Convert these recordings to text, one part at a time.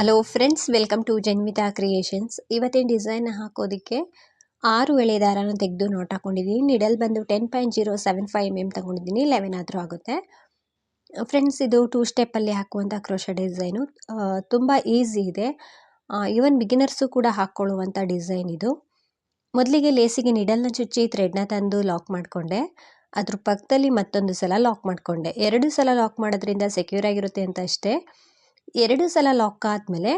Hello friends welcome to Janvita creations ಇವತ್ತಿನ design ಹಾಕೋದಕ್ಕೆ ಆರು ಎಳೆ ದಾರನ ತೆಗೆದು ನೋಟ್ ಹಾಕೊಂಡಿದ್ದೀನಿ ನಿಡಲ್ ಬಂದು ten point zero seven five M M ತೊಗೊಂಡಿದ್ದೀನಿ ಲೆವೆನ್ ಆದರೂ ಆಗುತ್ತೆ. ಫ್ರೆಂಡ್ಸ್ ಇದು ಟೂ ಸ್ಟೆಪ್ಪಲ್ಲಿ ಹಾಕುವಂಥ ಕ್ರೋಶ ಡಿಸೈನು ತುಂಬ ಈಸಿ ಇದೆ. ಈವನ್ ಬಿಗಿನರ್ಸು ಕೂಡ ಹಾಕ್ಕೊಳ್ಳುವಂಥ ಡಿಸೈನ್ ಇದು. ಮೊದಲಿಗೆ ಲೇಸಿಗೆ ನಿಡಲ್ನ ಚುಚ್ಚಿ ಥ್ರೆಡ್ನ ತಂದು ಲಾಕ್ ಮಾಡಿಕೊಂಡೆ. ಅದ್ರ ಪಕ್ಕದಲ್ಲಿ ಮತ್ತೊಂದು ಸಲ ಲಾಕ್ ಮಾಡಿಕೊಂಡೆ. ಎರಡು ಸಲ ಲಾಕ್ ಮಾಡೋದ್ರಿಂದ ಸೆಕ್ಯೂರ್ ಆಗಿರುತ್ತೆ ಅಂತ ಅಷ್ಟೇ. ಎರಡು ಸಲ ಲಾಕ್ ಆದಮೇಲೆ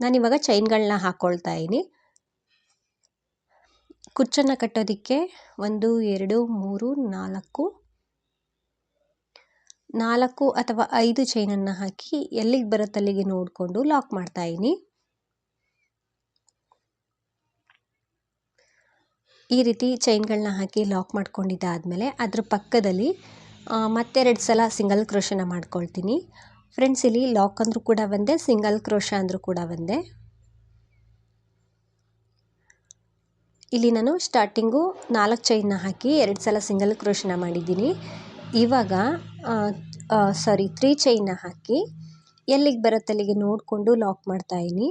ನಾನಿವಾಗ ಚೈನ್ಗಳನ್ನ ಹಾಕ್ಕೊಳ್ತಾ ಇದ್ದೀನಿ. ಕುಚ್ಚನ್ನು ಕಟ್ಟೋದಕ್ಕೆ ಒಂದು, ಎರಡು, ಮೂರು, ನಾಲ್ಕು ನಾಲ್ಕು ಅಥವಾ ಐದು ಚೈನನ್ನು ಹಾಕಿ ಎಲ್ಲಿಗೆ ಬರುತ್ತೆ ಅಲ್ಲಿಗೆ ನೋಡಿಕೊಂಡು ಲಾಕ್ ಮಾಡ್ತಾ ಇದ್ದೀನಿ. ಈ ರೀತಿ ಚೈನ್ಗಳನ್ನ ಹಾಕಿ ಲಾಕ್ ಮಾಡ್ಕೊಂಡಿದ್ದಾದಮೇಲೆ ಅದ್ರ ಪಕ್ಕದಲ್ಲಿ ಮತ್ತೆರಡು ಸಲ ಸಿಂಗಲ್ ಕ್ರೋಶನ ಮಾಡ್ಕೊಳ್ತೀನಿ. ಫ್ರೆಂಡ್ಸ್ ಇಲ್ಲಿ ಲಾಕ್ ಅಂದರೂ ಕೂಡ ಒಂದೇ ಸಿಂಗಲ್ ಕ್ರೋಶ ಅಂದರೂ ಕೂಡ ಒಂದೇ. ಇಲ್ಲಿ ನಾನು ಸ್ಟಾರ್ಟಿಂಗು ನಾಲ್ಕು ಚೈನ್ನ ಹಾಕಿ ಎರಡು ಸಲ ಸಿಂಗಲ್ ಕ್ರೋಶನ ಮಾಡಿದ್ದೀನಿ. ಇವಾಗ ಸಾರಿ ತ್ರೀ ಚೈನ್ನ ಹಾಕಿ ಎಲ್ಲಿಗೆ ಬರುತ್ತೆ ಅಲ್ಲಿಗೆ ನೋಡಿಕೊಂಡು ಲಾಕ್ ಮಾಡ್ತಾಯಿದ್ದೀನಿ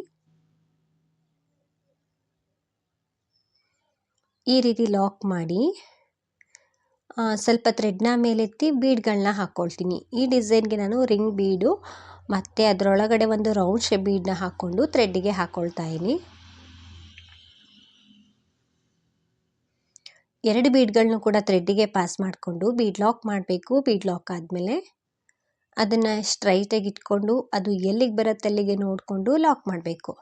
ಈ ರೀತಿ ಲಾಕ್ ಮಾಡಿ ಸ್ವಲ್ಪ ಥ್ರೆಡ್ನ ಮೇಲೆತ್ತಿ ಬೀಡ್ಗಳನ್ನ ಹಾಕ್ಕೊಳ್ತೀನಿ ಈ ಡಿಸೈನ್ಗೆ ನಾನು ರಿಂಗ್ ಬೀಡು ಮತ್ತು ಅದರೊಳಗಡೆ ಒಂದು ರೌಂಡ್ ಶೇಪ್ ಬೀಡನ್ನ ಹಾಕ್ಕೊಂಡು ಥ್ರೆಡ್ಡಿಗೆ ಹಾಕ್ಕೊಳ್ತಾ ಇದ್ದೀನಿ. ಎರಡು ಬೀಡ್ಗಳನ್ನೂ ಕೂಡ ಥ್ರೆಡ್ಡಿಗೆ ಪಾಸ್ ಮಾಡಿಕೊಂಡು ಬೀಡ್ ಲಾಕ್ ಮಾಡಬೇಕು ಬೀಡ್ ಲಾಕ್ ಆದಮೇಲೆ ಅದನ್ನು ಸ್ಟ್ರೈಟಾಗಿ ಇಟ್ಕೊಂಡು ಅದು ಎಲ್ಲಿಗೆ ಬರುತ್ತೆ ಅಲ್ಲಿಗೆ ನೋಡಿಕೊಂಡು ಲಾಕ್ ಮಾಡಬೇಕು.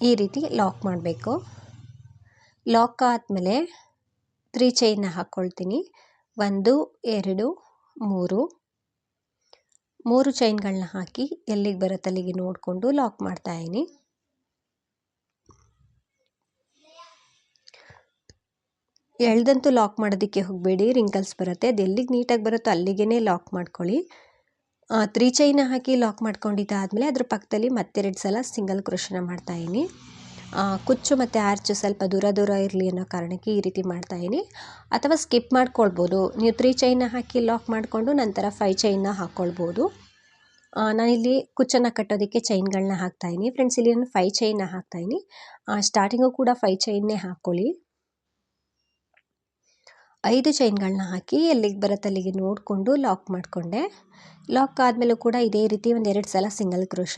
ಈ ರೀತಿ ಲಾಕ್ ಮಾಡಬೇಕು. ಲಾಕ್ ಆದಮೇಲೆ ತ್ರೀ ಚೈನ್ನ ಹಾಕ್ಕೊಳ್ತೀನಿ ಒಂದು, ಎರಡು, ಮೂರು. ಮೂರು ಚೈನ್ಗಳನ್ನ ಹಾಕಿ ಎಲ್ಲಿಗೆ ಬರುತ್ತೆ ಅಲ್ಲಿಗೆ ನೋಡಿಕೊಂಡು ಲಾಕ್ ಮಾಡ್ತಾಯಿದ್ದೀನಿ ಎಳ್ದಂತೂ ಲಾಕ್ ಮಾಡೋದಕ್ಕೆ ಹೋಗಬೇಡಿ. ರಿಂಕಲ್ಸ್ ಬರುತ್ತೆ. ಅದು ಎಲ್ಲಿಗೆ ನೀಟಾಗಿ ಬರುತ್ತೋ ಅಲ್ಲಿಗೇ ಲಾಕ್ ಮಾಡ್ಕೊಳ್ಳಿ. ತ್ರೀ ಚೈನ ಹಾಕಿ ಲಾಕ್ ಮಾಡ್ಕೊಂಡಿದ್ದಾದಮೇಲೆ ಅದ್ರ ಪಕ್ಕದಲ್ಲಿ ಮತ್ತೆರಡು ಸಲ ಸಿಂಗಲ್ ಕ್ರೋಶನ ಮಾಡ್ತಾಯಿದ್ದೀನಿ ಕುಚ್ಚು ಮತ್ತು ಆರ್ಚು ಸ್ವಲ್ಪ ದೂರ ದೂರ ಇರಲಿ ಅನ್ನೋ ಕಾರಣಕ್ಕೆ ಈ ರೀತಿ ಮಾಡ್ತಾಯಿದ್ದೀನಿ ಅಥವಾ ಸ್ಕಿಪ್ ಮಾಡ್ಕೊಳ್ಬೋದು. ನೀವು ತ್ರೀ ಚೈನ ಹಾಕಿ ಲಾಕ್ ಮಾಡಿಕೊಂಡು ನಂತರ ಫೈ ಚೈನ್ನ ಹಾಕ್ಕೊಳ್ಬೋದು ನಾನಿಲ್ಲಿ ಕುಚ್ಚನ್ನು ಕಟ್ಟೋದಕ್ಕೆ ಚೈನ್ಗಳನ್ನ ಹಾಕ್ತಾಯಿದ್ದೀನಿ ಫ್ರೆಂಡ್ಸ್ ಇಲ್ಲಿ ನಾನು ಫೈ ಚೈನ್ನ ಹಾಕ್ತಾಯಿದ್ದೀನಿ ಸ್ಟಾರ್ಟಿಂಗು ಕೂಡ ಫೈ ಚೈನ್ನೇ ಹಾಕ್ಕೊಳ್ಳಿ. ಐದು ಚೈನ್ಗಳನ್ನ ಹಾಕಿ ಎಲ್ಲಿಗೆ ಬರುತ್ತೆ ಅಲ್ಲಿಗೆ ನೋಡಿಕೊಂಡು ಲಾಕ್ ಮಾಡಿಕೊಂಡೆ. ಲಾಕ್ ಆದಮೇಲೂ ಕೂಡ ಇದೇ ರೀತಿ ಒಂದೆರಡು ಸಲ ಸಿಂಗಲ್ ಕ್ರೋಶ.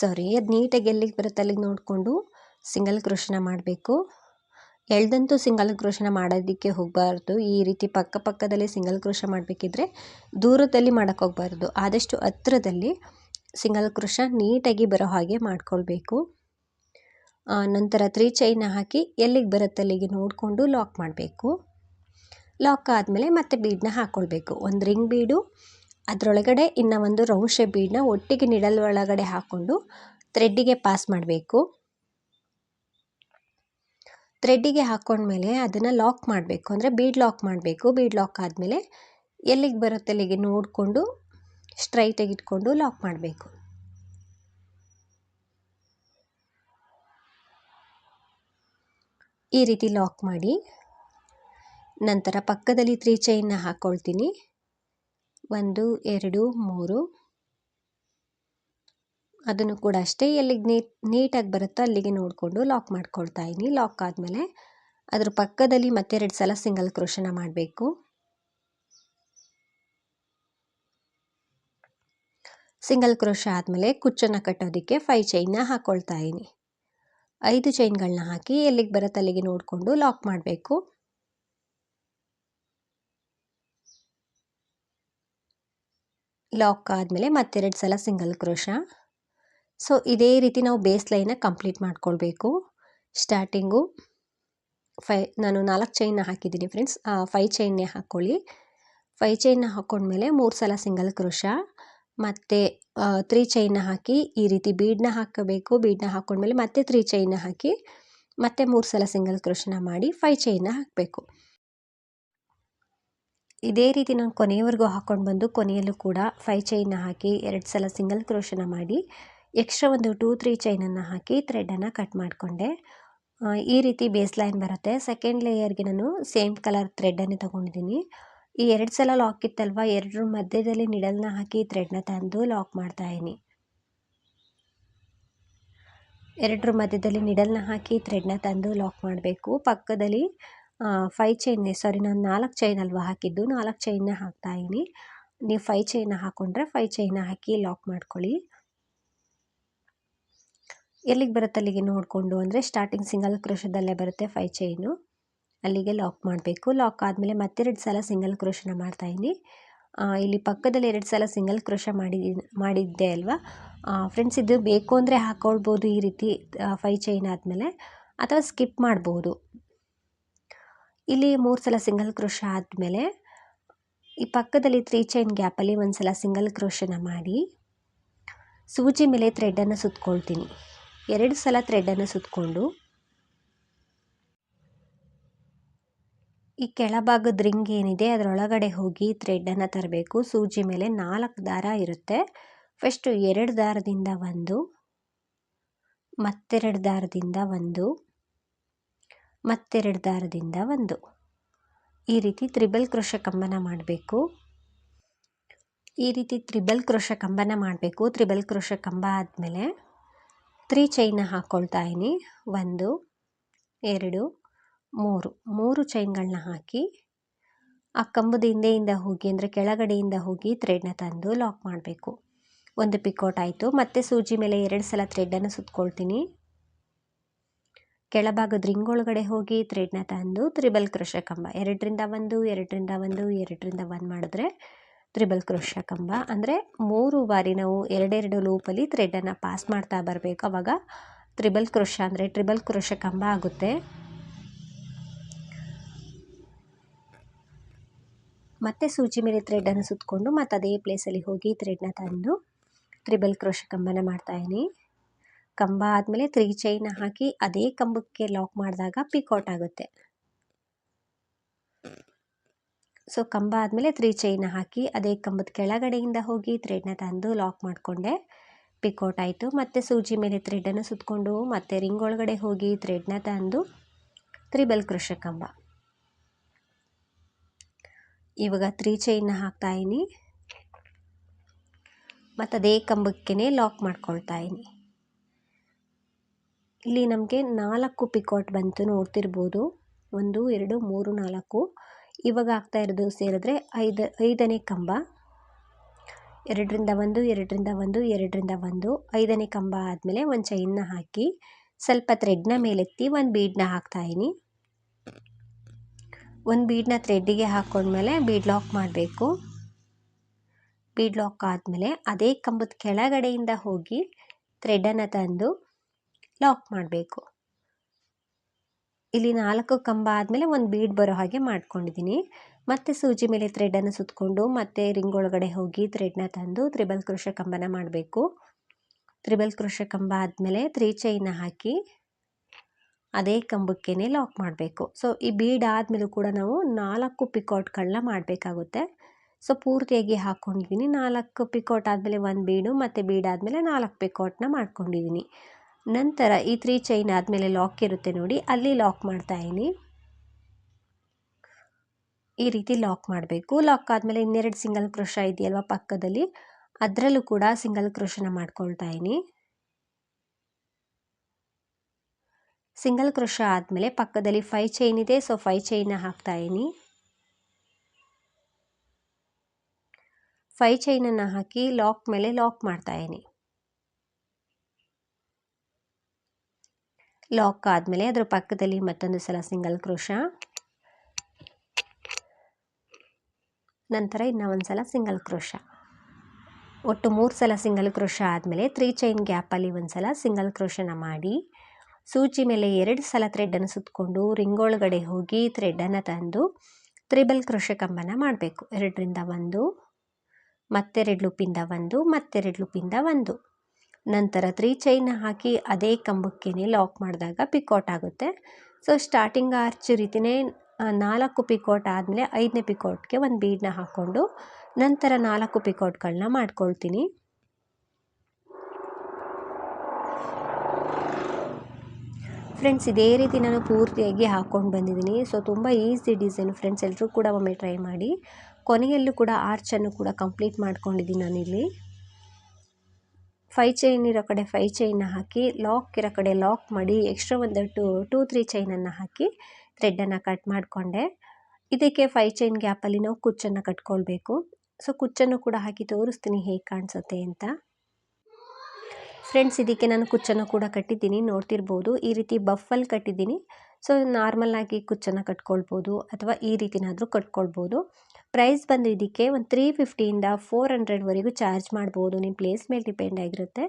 ಸಾರಿ, ಅದು ನೀಟಾಗಿ ಎಲ್ಲಿಗೆ ಬರುತ್ತೆ ಅಲ್ಲಿಗೆ ನೋಡಿಕೊಂಡು ಸಿಂಗಲ್ ಕ್ರೋಶನ ಮಾಡಬೇಕು. ಎಳ್ದಂತೂ ಸಿಂಗಲ್ ಕ್ರೋಶನ ಮಾಡೋದಕ್ಕೆ ಹೋಗಬಾರ್ದು. ಈ ರೀತಿ ಪಕ್ಕ ಪಕ್ಕದಲ್ಲಿ ಸಿಂಗಲ್ ಕ್ರೋಶ ಮಾಡಬೇಕಿದ್ರೆ ದೂರದಲ್ಲಿ ಮಾಡೋಕ್ಕೆ ಹೋಗಬಾರ್ದು. ಆದಷ್ಟು ಹತ್ರದಲ್ಲಿ ಸಿಂಗಲ್ ಕ್ರೋಶ ನೀಟಾಗಿ ಬರೋ ಹಾಗೆ ಮಾಡ್ಕೊಳ್ಬೇಕು. ನಂತರ ತ್ರೀ ಚೈನ ಹಾಕಿ ಎಲ್ಲಿಗೆ ಬರುತ್ತೆ ಅಲ್ಲಿಗೆ ನೋಡಿಕೊಂಡು ಲಾಕ್ ಮಾಡಬೇಕು. ಲಾಕ್ ಆದಮೇಲೆ ಮತ್ತೆ ಬೀಡನ್ನ ಹಾಕ್ಕೊಳ್ಬೇಕು ಒಂದು ರಿಂಗ್ ಬೀಡು, ಅದರೊಳಗಡೆ ಇನ್ನು ಒಂದು ರೌಂಡ್ ಶೇಪ್ ಬೀಡನ್ನ ಒಟ್ಟಿಗೆ ನಿಡಲ್ ಒಳಗಡೆ ಹಾಕ್ಕೊಂಡು ಥ್ರೆಡ್ಡಿಗೆ ಪಾಸ್ ಮಾಡಬೇಕು. ಥ್ರೆಡ್ಡಿಗೆ ಹಾಕ್ಕೊಂಡ್ಮೇಲೆ ಅದನ್ನು ಲಾಕ್ ಮಾಡಬೇಕು. ಅಂದರೆ ಬೀಡ್ ಲಾಕ್ ಮಾಡಬೇಕು. ಬೀಡ್ ಲಾಕ್ ಆದಮೇಲೆ ಎಲ್ಲಿಗೆ ಬರುತ್ತೆ ಅಲ್ಲಿಗೆ ನೋಡಿಕೊಂಡು, ಸ್ಟ್ರೈಟಾಗಿ ಇಟ್ಕೊಂಡು ಲಾಕ್ ಮಾಡಬೇಕು. ಈ ರೀತಿ ಲಾಕ್ ಮಾಡಿ ನಂತರ ಪಕ್ಕದಲ್ಲಿ ತ್ರೀ ಚೈನ್ನ ಹಾಕ್ಕೊಳ್ತೀನಿ ಒಂದು, ಎರಡು, ಮೂರು. ಅದನ್ನು ಕೂಡ ಅಷ್ಟೇ ಎಲ್ಲಿಗೆ ನೀಟ್, ನೀಟಾಗಿ ಬರುತ್ತೋ ಅಲ್ಲಿಗೆ ನೋಡಿಕೊಂಡು ಲಾಕ್ ಮಾಡ್ಕೊಳ್ತಾ ಇದ್ದೀನಿ. ಲಾಕ್ ಆದಮೇಲೆ ಅದ್ರ ಪಕ್ಕದಲ್ಲಿ ಮತ್ತೆರಡು ಸಲ ಸಿಂಗಲ್ ಕ್ರೋಶನ ಮಾಡಬೇಕು. ಸಿಂಗಲ್ ಕ್ರೋಶ ಆದಮೇಲೆ ಕುಚ್ಚನ್ನು ಕಟ್ಟೋದಕ್ಕೆ ಫೈ ಚೈನ್ನ ಹಾಕ್ಕೊಳ್ತಾ ಇದ್ದೀನಿ. ಐದು ಚೈನ್ಗಳನ್ನ ಹಾಕಿ ಎಲ್ಲಿಗೆ ಬರುತ್ತೆ ಅಲ್ಲಿಗೆ ನೋಡಿಕೊಂಡು ಲಾಕ್ ಮಾಡಬೇಕು. ಲಾಕ್ ಆದಮೇಲೆ ಮತ್ತೆರಡು ಸಲ ಸಿಂಗಲ್ ಕ್ರೋಶ. ಸೊ, ಇದೇ ರೀತಿ ನಾವು ಬೇಸ್ ಲೈನ ಕಂಪ್ಲೀಟ್ ಮಾಡ್ಕೊಳ್ಬೇಕು. ಸ್ಟಾರ್ಟಿಂಗು ಫೈ, ನಾನು ನಾಲ್ಕು ಚೈನ್ನ ಹಾಕಿದ್ದೀನಿ ಫ್ರೆಂಡ್ಸ್. ಫೈ ಚೈನ್ನೇ ಹಾಕ್ಕೊಳ್ಳಿ ಫೈ ಚೈನ್ನ ಹಾಕ್ಕೊಂಡ್ಮೇಲೆ ಮೂರು ಸಲ ಸಿಂಗಲ್ ಕ್ರೋಶ. ಮತ್ತು ತ್ರೀ ಚೈನ್ನ ಹಾಕಿ ಈ ರೀತಿ ಬೀಡನ್ನ ಹಾಕಬೇಕು. ಬೀಡನ್ನ ಹಾಕ್ಕೊಂಡ್ಮೇಲೆ ಮತ್ತೆ ತ್ರೀ ಚೈನ್ನ ಹಾಕಿ ಮತ್ತೆ ಮೂರು ಸಲ ಸಿಂಗಲ್ ಕ್ರೋಷನ ಮಾಡಿ ಫೈ ಚೈನ್ನ ಹಾಕಬೇಕು. ಇದೇ ರೀತಿ ನಾನು ಕೊನೆಯವರೆಗೂ ಹಾಕ್ಕೊಂಡು ಬಂದು ಕೊನೆಯಲ್ಲೂ ಕೂಡ ಫೈ ಚೈನ್ನ ಹಾಕಿ ಎರಡು ಸಲ ಸಿಂಗಲ್ ಕ್ರೋಷನ ಮಾಡಿ ಎಕ್ಸ್ಟ್ರಾ ಒಂದು ಟೂ ತ್ರೀ ಚೈನನ್ನು ಹಾಕಿ ಥ್ರೆಡನ್ನು ಕಟ್ ಮಾಡಿಕೊಂಡೆ. ಈ ರೀತಿ ಬೇಸ್ ಲೈನ್ ಬರುತ್ತೆ. ಸೆಕೆಂಡ್ ಲೇಯರ್ಗೆ ನಾನು ಸೇಮ್ ಕಲರ್ ಥ್ರೆಡನ್ನೇ ತೊಗೊಂಡಿದ್ದೀನಿ. ಈ ಎರಡು ಸಲ ಲಾಕ್ ಇತ್ತಲ್ವ? ಎರಡರ ಮಧ್ಯದಲ್ಲಿ ನಿಡಲ್ನ ಹಾಕಿ ಥ್ರೆಡ್ನ ತಂದು ಲಾಕ್ ಮಾಡ್ತಾ ಇದ್ದೀನಿ. ಎರಡರ ಮಧ್ಯದಲ್ಲಿ ನಿಡಲ್ನ ಹಾಕಿ ಥ್ರೆಡ್ನ ತಂದು ಲಾಕ್ ಮಾಡಬೇಕು. ಪಕ್ಕದಲ್ಲಿ ಫೈ ಚೈನ್ ಸಾರಿ ನಾನು ನಾಲ್ಕು ಚೈನ್ ಅಲ್ವಾ ಹಾಕಿದ್ದು? ನಾಲ್ಕು ಚೈನ್ನ ಹಾಕ್ತಾ ಇದ್ದೀನಿ. ನೀವು ಫೈ ಚೈನ್ನ ಹಾಕ್ಕೊಂಡ್ರೆ ಫೈ ಚೈನ್ನ ಹಾಕಿ ಲಾಕ್ ಮಾಡ್ಕೊಳ್ಳಿ. ಎಲ್ಲಿಗೆ ಬರುತ್ತೆ ಅಲ್ಲಿಗೆ ನೋಡಿಕೊಂಡು, ಅಂದರೆ ಸ್ಟಾರ್ಟಿಂಗ್ ಸಿಂಗಲ್ ಕ್ರೋಶದಲ್ಲೇ ಬರುತ್ತೆ ಫೈ ಚೈನು ಅಲ್ಲಿಗೆ ಲಾಕ್ ಮಾಡಬೇಕು. ಲಾಕ್ ಆದಮೇಲೆ ಮತ್ತೆರಡು ಸಲ ಸಿಂಗಲ್ ಕ್ರೋಶನ ಮಾಡ್ತಾಯಿದ್ದೀನಿ ಇಲ್ಲಿ ಪಕ್ಕದಲ್ಲಿ ಎರಡು ಸಲ ಸಿಂಗಲ್ ಕ್ರೋಶ ಮಾಡಿ ಮಾಡಿದ್ದೆ ಅಲ್ವಾ? ಫ್ರೆಂಡ್ಸ್ ಇದು ಬೇಕು ಅಂದರೆ ಹಾಕ್ಕೊಳ್ಬೋದು ಈ ರೀತಿ ಫೈ ಚೈನ್ ಆದಮೇಲೆ ಅಥವಾ ಸ್ಕಿಪ್ ಮಾಡ್ಬೋದು. ಇಲ್ಲಿ ಮೂರು ಸಲ ಸಿಂಗಲ್ ಕ್ರೋಶ ಆದಮೇಲೆ ಈ ಪಕ್ಕದಲ್ಲಿ ತ್ರೀ ಚೈನ್ ಗ್ಯಾಪಲ್ಲಿ ಒಂದು ಸಲ ಸಿಂಗಲ್ ಕ್ರೋಶನ ಮಾಡಿ ಸೂಜಿ ಮೇಲೆ ಥ್ರೆಡ್ಡನ್ನು ಸುತ್ಕೊಳ್ತೀನಿ. ಎರಡು ಸಲ ಥ್ರೆಡ್ಡನ್ನು ಸುತ್ತಕೊಂಡು ಈ ಕೆಳಭಾಗದ ರಿಂಗ್ ಏನಿದೆ, ಅದರೊಳಗಡೆ ಹೋಗಿ ಥ್ರೆಡನ್ನು ತರಬೇಕು. ಸೂಜಿ ಮೇಲೆ ನಾಲ್ಕು ದಾರ ಇರುತ್ತೆ. ಫಸ್ಟು ಎರಡು ದಾರದಿಂದ ಒಂದು, ಮತ್ತೆರಡು ದಾರದಿಂದ ಒಂದು, ಮತ್ತೆರಡು ದಾರದಿಂದ ಒಂದು. ಈ ರೀತಿ ತ್ರಿಬಲ್ ಕ್ರೋಶ ಕಂಬನ ಮಾಡಬೇಕು. ಈ ರೀತಿ ತ್ರಿಬಲ್ ಕ್ರೋಶ ಕಂಬನ ಮಾಡಬೇಕು. ತ್ರಿಬಲ್ ಕ್ರೋಶ ಕಂಬ ಆದಮೇಲೆ ತ್ರೀ ಚೈನ ಹಾಕ್ಕೊಳ್ತಾ ಇದ್ದೀನಿ ಒಂದು, ಎರಡು ಮೂರು ಮೂರು ಚೈನ್ಗಳನ್ನ ಹಾಕಿ ಆ ಕಂಬದ ಹಿಂದೆಯಿಂದ ಹೋಗಿ ಅಂದರೆ ಕೆಳಗಡೆಯಿಂದ ಹೋಗಿ ಥ್ರೆಡ್ನ ತಂದು ಲಾಕ್ ಮಾಡಬೇಕು. ಒಂದು ಪಿಕೋಟ್ ಆಯಿತು. ಮತ್ತೆ ಸೂಜಿ ಮೇಲೆ ಎರಡು ಸಲ ಥ್ರೆಡ್ಡನ್ನು ಸುತ್ಕೊಳ್ತೀನಿ. ಕೆಳಭಾಗದ ರಿಂಗ್ ಒಳಗಡೆ ಹೋಗಿ ಥ್ರೆಡ್ನ ತಂದು ತ್ರಿಬಲ್ ಕ್ರೋಶ ಕಂಬ. ಎರಡರಿಂದ ಒಂದು ಎರಡರಿಂದ ಒಂದು ಎರಡರಿಂದ ಒಂದು ಮಾಡಿದ್ರೆ ತ್ರಿಬಲ್ ಕ್ರೋಶ ಕಂಬ. ಅಂದರೆ ಮೂರು ಬಾರಿ ನಾವು ಎರಡೆರಡು ಲೂಪಲ್ಲಿ ಥ್ರೆಡನ್ನು ಪಾಸ್ ಮಾಡ್ತಾ ಬರಬೇಕು. ಅವಾಗ ತ್ರಿಬಲ್ ಕ್ರೋಶ ಅಂದರೆ ಟ್ರಿಬಲ್ ಕ್ರೋಶ ಕಂಬ ಆಗುತ್ತೆ. ಮತ್ತೆ ಸೂಜಿ ಮೇಲೆ ಥ್ರೆಡನ್ನು ಸುತ್ತಕೊಂಡು ಮತ್ತು ಅದೇ ಪ್ಲೇಸಲ್ಲಿ ಹೋಗಿ ಥ್ರೆಡ್ನ ತಂದು ತ್ರಿಬಲ್ ಕ್ರೋಶ ಕಂಬನ ಮಾಡ್ತಾಯಿದ್ದೀನಿ ಕಂಬ ಆದಮೇಲೆ ತ್ರೀ ಚೈನ ಹಾಕಿ ಅದೇ ಕಂಬಕ್ಕೆ ಲಾಕ್ ಮಾಡಿದಾಗ ಪಿಕೌಟ್ ಆಗುತ್ತೆ. ಸೊ ಕಂಬ ಆದಮೇಲೆ ತ್ರೀ ಚೈನ ಹಾಕಿ ಅದೇ ಕಂಬದ ಕೆಳಗಡೆಯಿಂದ ಹೋಗಿ ಥ್ರೆಡ್ನ ತಂದು ಲಾಕ್ ಮಾಡಿಕೊಂಡೆ. ಪಿಕೌಟ್ ಆಯಿತು. ಮತ್ತು ಸೂಜಿ ಮೇಲೆ ಥ್ರೆಡನ್ನು ಸುತ್ತಕೊಂಡು ಮತ್ತೆ ರಿಂಗ್ ಒಳಗಡೆ ಹೋಗಿ ಥ್ರೆಡ್ನ ತಂದು ತ್ರಿಬಲ್ ಕ್ರೋಶ ಕಂಬ. ಇವಾಗ ತ್ರೀ ಚೈನ್ನ ಹಾಕ್ತಾಯಿನಿ ಮತ್ತು ಅದೇ ಕಂಬಕ್ಕೆ ಲಾಕ್ ಮಾಡ್ಕೊಳ್ತಾ ಇದ್ದೀನಿ. ಇಲ್ಲಿ ನಮಗೆ ನಾಲ್ಕು ಪಿಕೋಟ್ ಬಂತು ನೋಡ್ತಿರ್ಬೋದು. ಒಂದು, ಎರಡು, ಮೂರು, ನಾಲ್ಕು. ಇವಾಗ ಆಗ್ತಾ ಇರೋದು ಸೇರಿದ್ರೆ ಐದು, ಐದನೇ ಕಂಬ. ಎರಡರಿಂದ ಒಂದು ಎರಡರಿಂದ ಒಂದು ಎರಡರಿಂದ ಒಂದು. ಐದನೇ ಕಂಬ ಆದಮೇಲೆ ಒಂದು ಚೈನ್ನ ಹಾಕಿ ಸ್ವಲ್ಪ ಥ್ರೆಡ್ನ ಮೇಲೆತ್ತಿ ಒಂದು ಬೀಡನ್ನ ಹಾಕ್ತಾಯಿನಿ ಒಂದು ಬೀಡನ್ನ ಥ್ರೆಡ್ಡಿಗೆ ಹಾಕ್ಕೊಂಡ್ಮೇಲೆ ಬೀಡ್ ಲಾಕ್ ಮಾಡಬೇಕು. ಬೀಡ್ ಲಾಕ್ ಆದಮೇಲೆ ಅದೇ ಕಂಬದ ಕೆಳಗಡೆಯಿಂದ ಹೋಗಿ ಥ್ರೆಡನ್ನು ತಂದು ಲಾಕ್ ಮಾಡಬೇಕು. ಇಲ್ಲಿ ನಾಲ್ಕು ಕಂಬ ಆದಮೇಲೆ ಒಂದು ಬೀಡ್ ಬರೋ ಹಾಗೆ ಮಾಡ್ಕೊಂಡಿದ್ದೀನಿ ಮತ್ತೆ ಸೂಜಿ ಮೇಲೆ ಥ್ರೆಡ್ಡನ್ನು ಸುತ್ತಕೊಂಡು ಮತ್ತೆ ರಿಂಗ್ ಒಳಗಡೆ ಹೋಗಿ ಥ್ರೆಡ್ನ ತಂದು ತ್ರಿಬಲ್ ಕೃಷ ಕಂಬನ ಮಾಡಬೇಕು. ತ್ರಿಬಲ್ ಕೃಷ ಕಂಬ ಆದಮೇಲೆ ತ್ರೀ ಚೈನ ಹಾಕಿ ಅದೇ ಕಂಬಕ್ಕೇ ಲಾಕ್ ಮಾಡಬೇಕು. ಸೊ ಈ ಬೀಡ್ ಆದಮೇಲೂ ಕೂಡ ನಾವು ನಾಲ್ಕು ಪಿಕೌಟ್ಗಳನ್ನ ಮಾಡಬೇಕಾಗುತ್ತೆ. ಸೊ ಪೂರ್ತಿಯಾಗಿ ಹಾಕ್ಕೊಂಡಿದ್ದೀನಿ ನಾಲ್ಕು ಪಿಕೋಟ್ ಆದಮೇಲೆ ಒಂದು ಬೀಡು ಮತ್ತು ಬೀಡ್ ಆದಮೇಲೆ ನಾಲ್ಕು ಪಿಕೋಟ್ನ ಮಾಡ್ಕೊಂಡಿದ್ದೀನಿ ನಂತರ ಈ ತ್ರೀ ಚೈನ್ ಆದಮೇಲೆ ಲಾಕ್ ಇರುತ್ತೆ ನೋಡಿ, ಅಲ್ಲಿ ಲಾಕ್ ಮಾಡ್ತಾಯಿದ್ದೀನಿ ಈ ರೀತಿ ಲಾಕ್ ಮಾಡಬೇಕು. ಲಾಕ್ ಆದಮೇಲೆ ಇನ್ನೆರಡು ಸಿಂಗಲ್ ಕ್ರೋಶ ಇದೆಯಲ್ವ ಪಕ್ಕದಲ್ಲಿ? ಅದರಲ್ಲೂ ಕೂಡ ಸಿಂಗಲ್ ಕ್ರೋಶನ ಮಾಡ್ಕೊಳ್ತಾ ಇದ್ದೀನಿ ಸಿಂಗಲ್ ಕ್ರೋಶ ಆದಮೇಲೆ ಪಕ್ಕದಲ್ಲಿ ಫೈ ಚೈನ್ ಇದೆ, ಸೊ ಫೈ ಚೈನ್ನ ಹಾಕ್ತಾ ಇದ್ದೀನಿ. ಫೈ ಚೈನನ್ನು ಹಾಕಿ ಲಾಕ್ ಮೇಲೆ ಲಾಕ್ ಮಾಡ್ತಾ ಇದ್ದೀನಿ. ಲಾಕ್ ಆದಮೇಲೆ ಅದರ ಪಕ್ಕದಲ್ಲಿ ಮತ್ತೊಂದು ಸಲ ಸಿಂಗಲ್ ಕ್ರೋಶ ನಂತರ ಇನ್ನೂ ಒಂದು ಸಲ ಸಿಂಗಲ್ ಕ್ರೋಶ ಒಟ್ಟು ಮೂರು ಸಲ ಸಿಂಗಲ್ ಕ್ರೋಶ ಆದಮೇಲೆ ತ್ರೀ ಚೈನ್ ಗ್ಯಾಪಲ್ಲಿ ಒಂದು ಸಲ ಸಿಂಗಲ್ ಕ್ರೋಶನ ಮಾಡಿ. ಸೂಜಿ ಮೇಲೆ ಎರಡು ಸಲ ಥ್ರೆಡ್ಡನ್ನು ಸುತ್ತಕೊಂಡು ರಿಂಗ್ ಒಳಗಡೆ ಹೋಗಿ ಥ್ರೆಡ್ಡನ್ನು ತಂದು ತ್ರಿಬಲ್ ಕೃಷಿ ಕಂಬನ ಮಾಡಬೇಕು. ಎರಡರಿಂದ ಒಂದು, ಮತ್ತೆರಡು ಲೂಪಿಂದ ಒಂದು, ಮತ್ತೆರಡು ಲೂಪಿಂದ ಒಂದು. ನಂತರ ತ್ರೀ ಚೈನ್ ಹಾಕಿ ಅದೇ ಕಂಬಕ್ಕೆ ಲಾಕ್ ಮಾಡಿದಾಗ ಪಿಕೌಟ್ ಆಗುತ್ತೆ. ಸೊ ಸ್ಟಾರ್ಟಿಂಗ್ ಆರ್ಚ್ ರೀತಿಯೇ ನಾಲ್ಕು ಪಿಕೌಟ್ ಆದಮೇಲೆ ಐದನೇ ಪಿಕೌಟ್ಗೆ ಒಂದು ಬೀಡನ್ನ ಹಾಕ್ಕೊಂಡು ನಂತರ ನಾಲ್ಕು ಪಿಕೌಟ್ಗಳನ್ನ ಮಾಡ್ಕೊಳ್ತೀನಿ. ಫ್ರೆಂಡ್ಸ್ ಇದೇ ರೀತಿ ನಾನು ಪೂರ್ತಿಯಾಗಿ ಹಾಕ್ಕೊಂಡು ಬಂದಿದ್ದೀನಿ. ಸೊ ತುಂಬ ಈಸಿ ಡಿಸೈನ್ ಫ್ರೆಂಡ್ಸ್ ಎಲ್ಲರೂ ಕೂಡ ಒಮ್ಮೆ ಟ್ರೈ ಮಾಡಿ. ಕೊನೆಯಲ್ಲೂ ಕೂಡ ಆರ್ಚನ್ನು ಕೂಡ ಕಂಪ್ಲೀಟ್ ಮಾಡ್ಕೊಂಡಿದ್ದೀನಿ ನಾನಿಲ್ಲಿ. ಫೈ ಚೈನ್ ಇರೋ ಕಡೆ ಫೈ ಚೈನ್ನ ಹಾಕಿ ಲಾಕ್ ಇರೋ ಕಡೆ ಲಾಕ್ ಮಾಡಿ ಎಕ್ಸ್ಟ್ರಾ ಒಂದು ಟು ಟೂ ತ್ರೀ ಚೈನನ್ನು ಹಾಕಿ ಥ್ರೆಡ್ಡನ್ನು ಕಟ್ ಮಾಡಿಕೊಂಡೆ. ಇದಕ್ಕೆ ಫೈ ಚೈನ್ ಗ್ಯಾಪಲ್ಲಿ ನಾವು ಕುಚ್ಚನ್ನು ಕಟ್ಕೊಳ್ಬೇಕು. ಸೊ ಕುಚ್ಚನ್ನು ಕೂಡ ಹಾಕಿ ತೋರಿಸ್ತೀನಿ ಹೇಗೆ ಕಾಣಿಸುತ್ತೆ ಅಂತ. ಫ್ರೆಂಡ್ಸ್ ಇದಕ್ಕೆ ನಾನು ಕುಚ್ಚನ್ನು ಕೂಡ ಕಟ್ಟಿದ್ದೀನಿ. ನೋಡ್ತಿರ್ಬೋದು, ಈ ರೀತಿ ಬಫಲ್ಲಿ ಕಟ್ಟಿದ್ದೀನಿ. ಸೊ ನಾರ್ಮಲ್ಲಾಗಿ ಕುಚ್ಚನ್ನು ಕಟ್ಕೊಳ್ಬೋದು ಅಥವಾ ಈ ರೀತಿನಾದರೂ ಕಟ್ಕೊಳ್ಬೋದು. ಪ್ರೈಸ್ ಬಂದು ಇದಕ್ಕೆ ಒಂದು ತ್ರೀ ಫಿಫ್ಟಿಯಿಂದ ಫೋರ್ ಹಂಡ್ರೆಡ್ವರೆಗೂ ಚಾರ್ಜ್ ಮಾಡ್ಬೋದು. ನಿಮ್ಮ ಪ್ಲೇಸ್ ಮೇಲೆ ಡಿಪೆಂಡ್ ಆಗಿರುತ್ತೆ.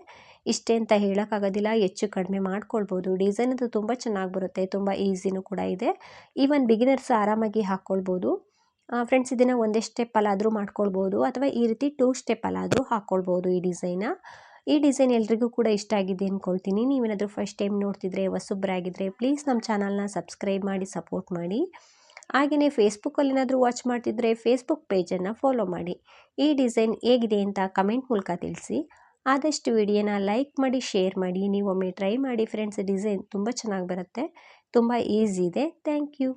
ಇಷ್ಟೇ ಅಂತ ಹೇಳೋಕ್ಕಾಗೋದಿಲ್ಲ. ಹೆಚ್ಚು ಕಡಿಮೆ ಮಾಡ್ಕೊಳ್ಬೋದು. ಡಿಸೈನ್ ಅದು ತುಂಬ ಚೆನ್ನಾಗಿ ಬರುತ್ತೆ. ತುಂಬ ಈಸಿನೂ ಕೂಡ ಇದೆ. ಈವನ್ ಬಿಗಿನರ್ಸ್ ಆರಾಮಾಗಿ ಹಾಕ್ಕೊಳ್ಬೋದು ಫ್ರೆಂಡ್ಸ್ ಇದನ್ನು ಒಂದೇ ಸ್ಟೆಪ್ಪಲ್ಲಾದರೂ ಮಾಡ್ಕೊಳ್ಬೋದು. ಅಥವಾ ಈ ರೀತಿ ಟೂ ಸ್ಟೆಪ್ಪಲ್ಲಾದರೂ ಹಾಕ್ಕೊಳ್ಬೋದು ಈ ಡಿಸೈನ ಈ ಡಿಸೈನ್ ಎಲ್ರಿಗೂ ಕೂಡ ಇಷ್ಟ ಆಗಿದೆ ಅಂದ್ಕೊಳ್ತೀನಿ ನೀವೇನಾದರೂ ಫಸ್ಟ್ ಟೈಮ್ ನೋಡ್ತಿದ್ರೆ ಹೊಸೊಬ್ಬರಾಗಿದ್ದರೆ ಪ್ಲೀಸ್ ನಮ್ಮ ಚಾನಲ್ನ ಸಬ್ಸ್ಕ್ರೈಬ್ ಮಾಡಿ ಸಪೋರ್ಟ್ ಮಾಡಿ. ಹಾಗೆಯೇ ಫೇಸ್ಬುಕ್ಕಲ್ಲಿ ಏನಾದರೂ ವಾಚ್ ಮಾಡ್ತಿದ್ರೆ ಫೇಸ್ಬುಕ್ ಪೇಜನ್ನು ಫಾಲೋ ಮಾಡಿ. ಈ ಡಿಸೈನ್ ಹೇಗಿದೆ ಅಂತ ಕಮೆಂಟ್ ಮೂಲಕ ತಿಳಿಸಿ. ಆದಷ್ಟು ವಿಡಿಯೋನ ಲೈಕ್ ಮಾಡಿ ಶೇರ್ ಮಾಡಿ, ನೀವೊಮ್ಮೆ ಟ್ರೈ ಮಾಡಿ ಫ್ರೆಂಡ್ಸ್ ಡಿಸೈನ್ ತುಂಬ ಚೆನ್ನಾಗಿ ಬರುತ್ತೆ. ತುಂಬ ಈಸಿ ಇದೆ. Thank you